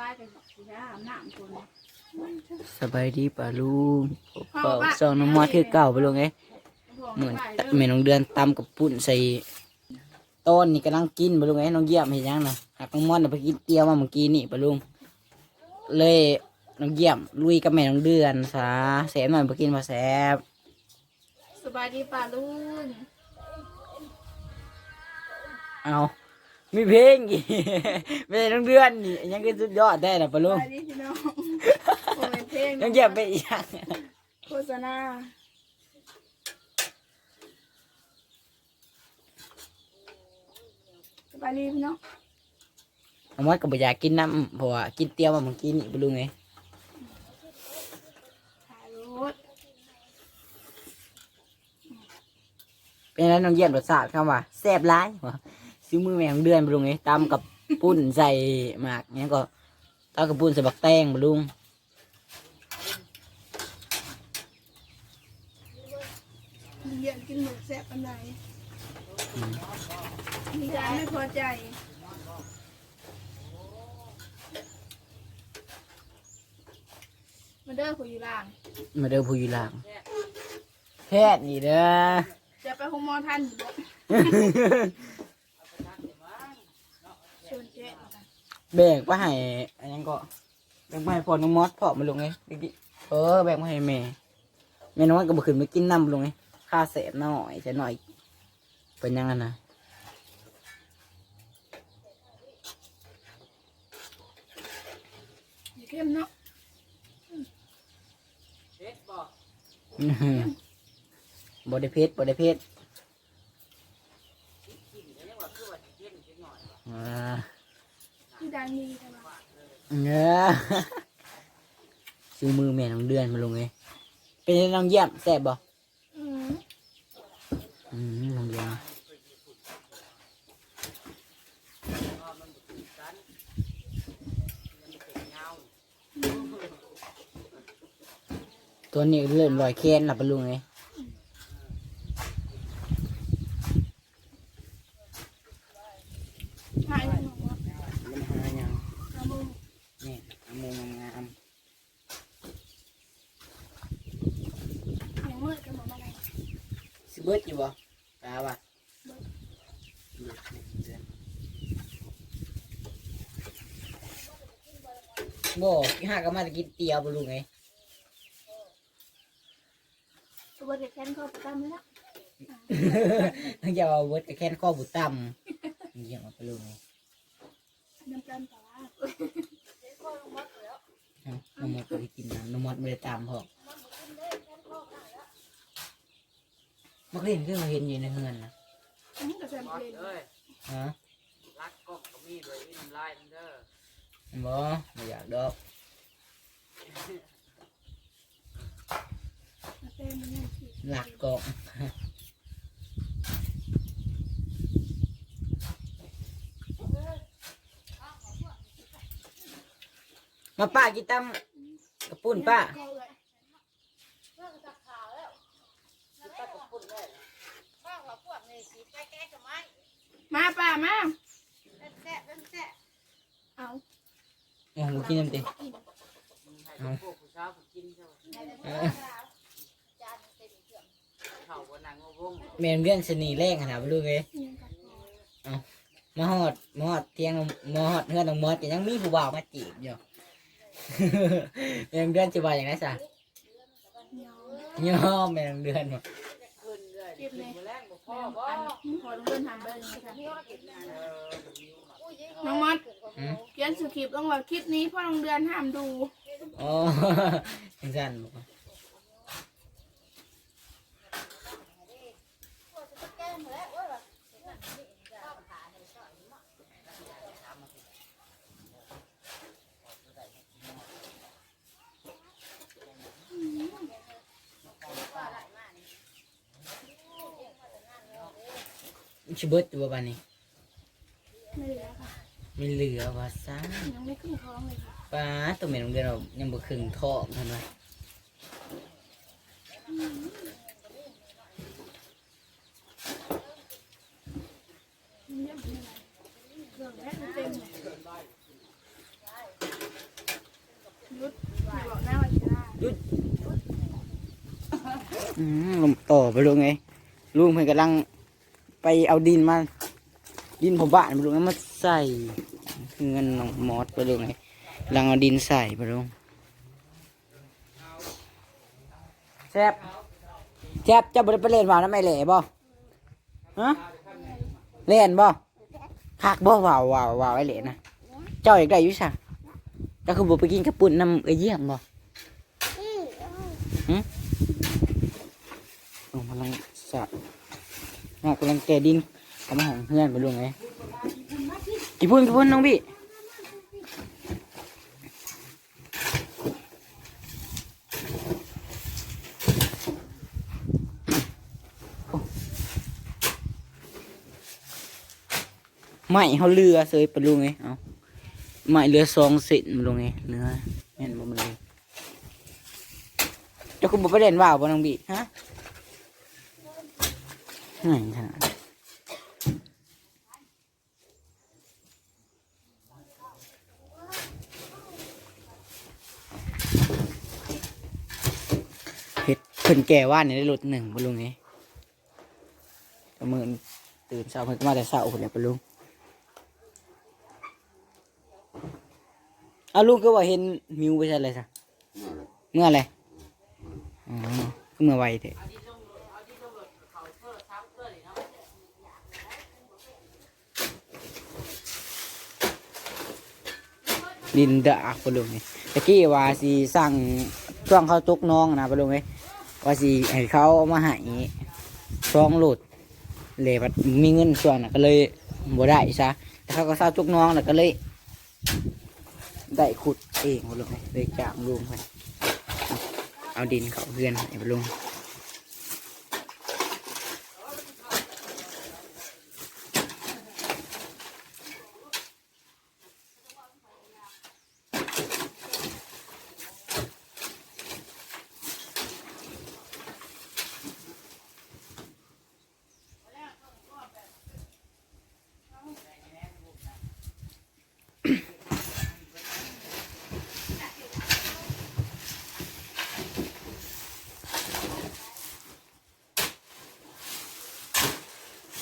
ตายกันสิฮะน้ำคนสบายดีป่าลุงเป่าซองน้ำมอดคือเก่าไปลุงเอ้ยเหมือนแม่น้องเดือนตำกับปุ่นใส่ต้นนี่กำลังกินไปลุงเอ้ยน้องเยี่ยมเห็นยังนะหักน้องมอดน่ะไปกินเตี้ยวมาเมื่อกี้นี่ไปลุงเลยน้องเยี่ยมลุยกับแม่น้องเดือนซะแสบหน่อยไปกินมาแสบสบายดีป่าลุงเอา มีเพลงอีกแม่น้องเดือนนี่ยังก็สุดยอดได้นะปะสลุงบายดีพี่น้องโอ้ยเพลงน้องเยี่ยมไปอีกอย่างโฆษณาสบายดีพี่น้องน้องมอดก็บ่อยากกินน้ำเพราะว่ากินเตี้ยวมาเมื่อกี้นี่ไปลุงเอ้ยถ่ายรถเป็นไงน้องเยี่ยมรสชาติคำว่าแซ่บร้ายวะ ซื้อมือแมงเดือนบลุงไงตำกับปุ้นใส่หมากเนี้ยก็ตำกับปุ้นใส่บักแตงบลุงเรียนกินหมูแซ่บปันใดมีร้านไม่พอใจมาเด้อคุยอยู่ล่างมาเด้อผู้อยู่หลังแพทย์นี่เด้อจะไปห้องหมอท่านอยู่บ่ชวนเจ๊มากัน แบกไปให้อันนั้นก็แบกไปให้พ่อน้องมอสพ่อมาลุงไงเด็กๆเออแบกมาให้แม่แม่น้องมอสก็บ่ขึ้นมากินน้ำบลุงไงค่าเสพหน่อยจะหน่อย เป็นยังไงนะอย่าเข้มเนาะอื้อหือบไดเพชรบไดเพชรอ่า ที่ดังดีแต่ว่าเงี้ยซื้อมือแม่น้องเดือนมาลงเลยเป็นไงน้องเยี่ยมแซ่บบ่อืมอืมน้องเยี่ยมตัวนี้เริ่มลอยแค้นหลับไปลุงเลย หายยังบอกว่า มันหายัง เอามือ นี่เอามืองาม ยังมืดกันหมดอะไร ๆสิ เบิดอยู่บ่ตาบ่ะบ่พี่ห้าก็มาจะกินเตียวบ่ลุงไงตัวเด็กแค้นเข้าประจำเลยละทั้งจะเอาเวิร์ดกับแค่นข้อบุต่ำเยี่ยมเอาไปลุงไงน้ำกันแต่ว่าเอ้าน้องมดก็ไปกินน้ำน้องมดไม่ได้ตามพอ มักเล่นก็มาเห็นอยู่ในเฮือนนะอันนี้ก็แซมเพลงเอ้ยฮะรักกบก็มีด้วยอินไลน์เด้อบ่ไม่อยากดอกเต้นมันยังสิหลักกอกมาป้ากินตำกระปุ่นป้า เข้าเลย มาป่ามาเอาโอ้โหกินน้ำเต็มให้พวกผู้สาวผู้กินใช่ไหมเออเข้าวันนางงงแม่นเรื่องสนีแรงขนาดบ่รู้เลยยังกันก่อนมาฮอดมาฮอดเตียงมาฮอดเฮือนน้องมอดก็ยังมีผู้บ่าวมาจีบอยู่แม่นเดือนสิว่าอย่างไรซะยอมย่อมแม่นเดือนว่ะขึ้น เลยเก็บเลยแรงบ่พพ่ออบ่พอต้องเดินทางไปเลยนะคะเออน้องมัดอืมเขียนสคริปต์ต้องว่าคลิปนี้พ่อโรงเรียนห้ามดู อ๋อจังซั่นบ่ ชิเบิดตัวบันนี้ ไม่เหลือค่ะไม่เหลือว่าซ่ายังไม่ขึ้นท้องเลยค่ะป้าตัวแม่นโรงเรียนเรายังบ่ครึ่งท้องเท่านั้นเยี่ยมเป็นไรเรื่องแรกเต็มเลยยุดอย่าบอกหน้าว่าจะได้อืมลมต่อไปลุงไงลุงเพิ่นกำลัง ไปเอาดินมา ดินผมบ้านไปลุงเอามาใส่เงินน้องมอสไปลุงไงกำลังเอาดินใส่ไปลุงแซ่บแซ่บเจะบริไปเล่นว่าวน้ำไม่แหล่บ่ฮะเล่นบ่คักบ่ว่าวว่าวว่าวไอ้เหล่นะเจ้าอยากได้อยุช่ะก็คือบ่ไปกินกระปุ่นน้ำเอ้ยเยี่ยมบ่ลงกำลังสะ อะกำลังแกะดินกำลังหองเพื่อนไปลงไงกี่พุ่นกี่พุ่นน้องพี่ไม่เขาเรือเสยไปลงไงเอาไม่เรือสองเส้นมาลงไงเนื้อแม่นบ่มันเลยจะคุณบอกไปเล่นว่าวบ่น้องบีฮะ ไหนท่าดเฮ็ดเพิ่นแก่ว่านนี่ได้รถหนึ่งบ่ลุงไงก็มือนตื่นเช้าเพิ่นมาแต่เช้าพุ่นแหละบ่ลุงเอาลุงก็ว่าเห็นมิวไปใช่อะไรซะเมื่ออะไรอ๋อก็เมื่อไวเถอะ ดินดากปลุงนี่ตะกี้ว่าสิสั่งช่วงเขาตกน้องนะปลุงไงว่าสิให้เขาเอามาให้ช่องโหลดเลยมีเงินส่วนน่ะก็เลยบ่ได้ซะแต่เขาก็เศร้าจุกน้องน่ะก็เลย ได้ขุดเองมาลงเลยจ้างลุงไปเอาดินเขาเพื่อนให้มาลง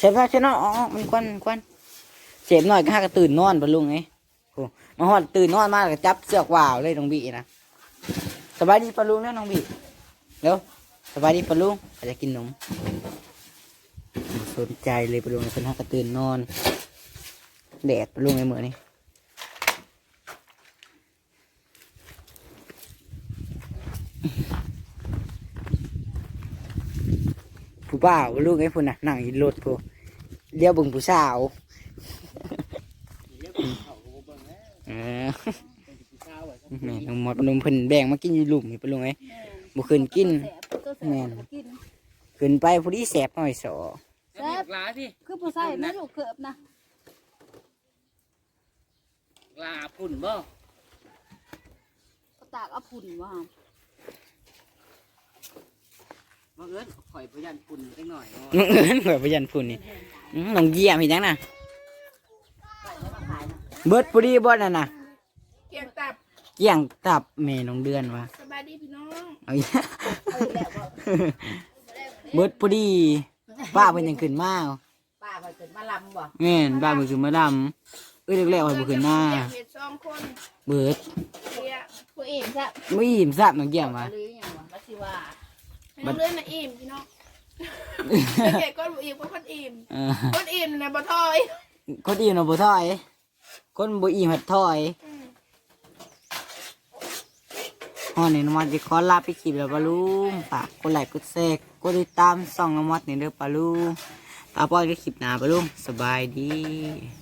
สพแล้วใช่เนาะอ๋อมันควันควันเสพหน่อยก็ห้าก็ตื่นนอนปะลุงไงโอ้มาหอดตื่นนอนมากจับเสือกว่าวเลยน้องบีนะสบายดีปะลุงเนาะน้องบีเร็วสบายดีปะลุงอาจจะกินนมสนใจเลยปะลุงเป็นห้าก็ตื่นนอนแดดปะลุงไอ้เหมือนี่ผู้บ่าวลูกไอ้พุ่นน่ะนั่งอยู่รถพู เลี้ยวเบึงผู้สาวเออแม่น้องหมดปะลุงเพิ่นแบ่งมากินอยู่หลุมนี่ปะลุงไอ้บ่ขึ้นกิน แม่นขึ้นไปผู้ดีแสบหน่อยสอแซ่บลาพี่คือผู้ชายไม่ลูกเขิบนะลาพุ่นบ่ก็ตากเอาผุ่นว่า มาเอิ้นข่อยพยันพุ่นจังหน่อยเนาะน้องเอิญแบบพยันพุ่นนี่อื้อน้องเยี่ยมอีกจังน่ะเบิดผู้ดีบ่นั่นน่ะเกี่ยงตับเกี่ยงตับแม่น้องเดือนวะสบายดีพี่น้องเอาอีกเบิดพอดีป้าเป็นยังขึ้นมาป้าไปเกิดมาลำบ่แม่นป้าเป็นขึ้นมาดำเอ้ยเล็กๆให้บ่ขึ้นมาอยากเห็นสองคนเบิดเกียผู้เองซะไม่อิ่มซับน้องเกี่ยมวะหรือยังวะว่าสิว่า ไม่ต้องเลื่อนนะอิ่มพี่น้องเก๋ก้อนบุอิ่มก็คนอิ่มเออคนอิ่มนะบ่ทอยคนอิ่มเนาะบ่ถอย คนบ่อิ่มหัดถอยอืมฮอดนี่น้องมอดสิขอลาไปคลิปแล้วปะลุงฝากกดไลค์กดแชร์กดติดตามส่องน้องมอดนี่เด้อปะลุงตาป้อยก็คลิปหน้าปะลุงสบายดี